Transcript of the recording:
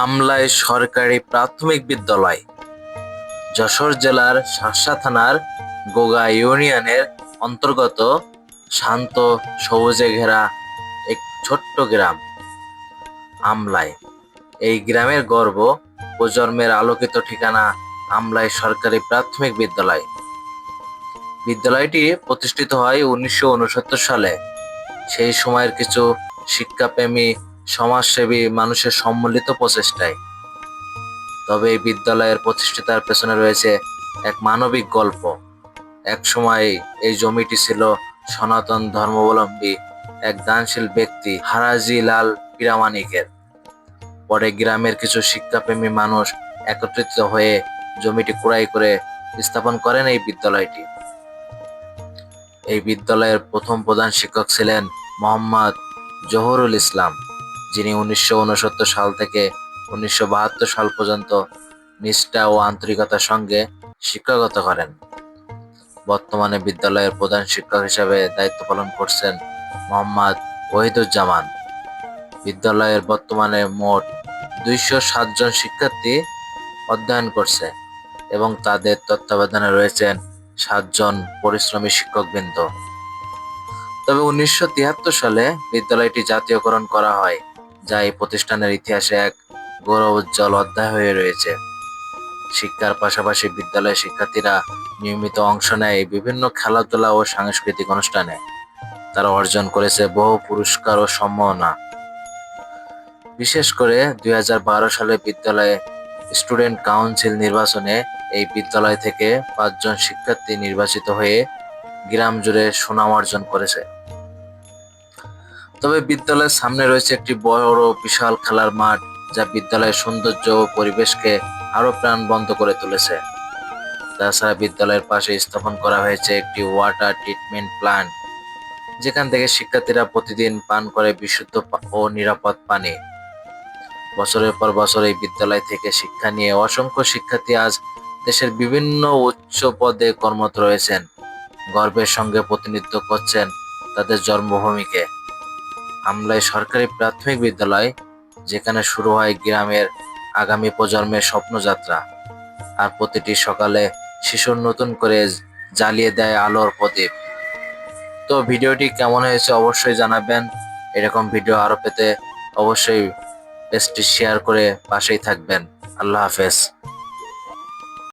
আমলাই সরকারি প্রাথমিক বিদ্যালয়। যশোর জেলার শার্শা থানার গোগা ইউনিয়নের অন্তর্গত শান্ত সবুজে ঘেরা এক ছোট্ট গ্রাম, আমলায়। এই গ্রামের গর্ব, প্রজন্মের আলোকিত ঠিকানা আমলায় সরকারি প্রাথমিক বিদ্যালয়। বিদ্যালয়টি প্রতিষ্ঠিত হয় উনিশশো উনসত্তর সালে। সেই সময়ের কিছু শিক্ষাপ্রেমী সমাজসেবী মানুষের সম্মিলিত প্রচেষ্টায়। তবে এই বিদ্যালয়ের প্রতিষ্ঠিতার পেছনে রয়েছে এক মানবিক গল্প। এক সময় এই জমিটি ছিল সনাতন ধর্মাবলম্বী এক দানশীল ব্যক্তি হারাজি লাল পিরামানিকের। পরে গ্রামের কিছু শিক্ষাপ্রেমী মানুষ একত্রিত হয়ে জমিটি কুড়াই করে স্থাপন করেন এই বিদ্যালয়টি। এই বিদ্যালয়ের প্রথম প্রধান শিক্ষক ছিলেন মোহাম্মদ জহুরুল ইসলাম। যিনি উনিশশো উনসত্তর সাল থেকে উনিশশো বাহাত্তর সাল পর্যন্ত নিষ্ঠা ও আন্তরিকতার সঙ্গে শিক্ষকতা করেন। বর্তমানে বিদ্যালয়ের প্রধান শিক্ষক হিসাবে দায়িত্ব পালন করছেন মোহাম্মদ ওহিদুজ্জামান। বিদ্যালয়ের বর্তমানে মোট দুইশো সাতজন শিক্ষার্থী অধ্যয়ন করছে এবং তাদের তত্ত্বাবধানে রয়েছেন সাতজন পরিশ্রমী শিক্ষকবৃন্দ। তবে উনিশশো তিয়াত্তর সালে বিদ্যালয়টি জাতীয়করণ করা হয়। যা এই প্রতিষ্ঠানের ইতিহাসে এক গৌরবোজ্জ্বল অধ্যায় হয়ে রয়েছে। শিক্ষার পাশাপাশি বিদ্যালয়ের শিক্ষার্থীরা নিয়মিত অংশ নেয় বিভিন্ন খেলাধুলা ও সাংস্কৃতিক অনুষ্ঠানে। তারা অর্জন করেছে বহু পুরস্কার ও সম্মাননা। বিশেষ করে দুই হাজার বারো সালে বিদ্যালয়ে স্টুডেন্ট কাউন্সিল নির্বাচনে এই বিদ্যালয় থেকে পাঁচজন শিক্ষার্থী নির্বাচিত হয়ে গ্রাম জুড়ে সুনাম অর্জন করেছে। তবে বিদ্যালয়ের সামনে রয়েছে একটি বড় বিশাল খেলার মাঠ, যা বিদ্যালয়ের সৌন্দর্য ও পরিবেশকে আরও প্রাণবন্ত করে তুলেছে। তাছাড়া বিদ্যালয়ের পাশে স্থাপন করা হয়েছে একটি ওয়াটার ট্রিটমেন্ট প্ল্যান্ট যেখান থেকে শিক্ষার্থীরা প্রতিদিন পান করে বিশুদ্ধ ও নিরাপদ পানি। বছরের পর বছর এই বিদ্যালয় থেকে শিক্ষা নিয়ে অসংখ্য শিক্ষার্থী আজ দেশের বিভিন্ন উচ্চ পদে কর্মরত রয়েছেন। গর্বের সঙ্গে প্রতিনিধিত্ব করছেন তাদের জন্মভূমিকে। আমলাই সরকারি প্রাথমিক বিদ্যালয়, যেখানে শুরু হয় গ্রামের আগামী প্রজন্মের স্বপ্নযাত্রা। আর প্রতিটি সকালে শিশুর নতুন করে জ্বালিয়ে দেয় আলোর প্রদীপ। তো ভিডিওটি কেমন হয়েছে অবশ্যই জানাবেন। এরকম ভিডিও আরও পেতে অবশ্যই পেজটি শেয়ার করে পাশেই থাকবেন। আল্লাহ হাফেজ।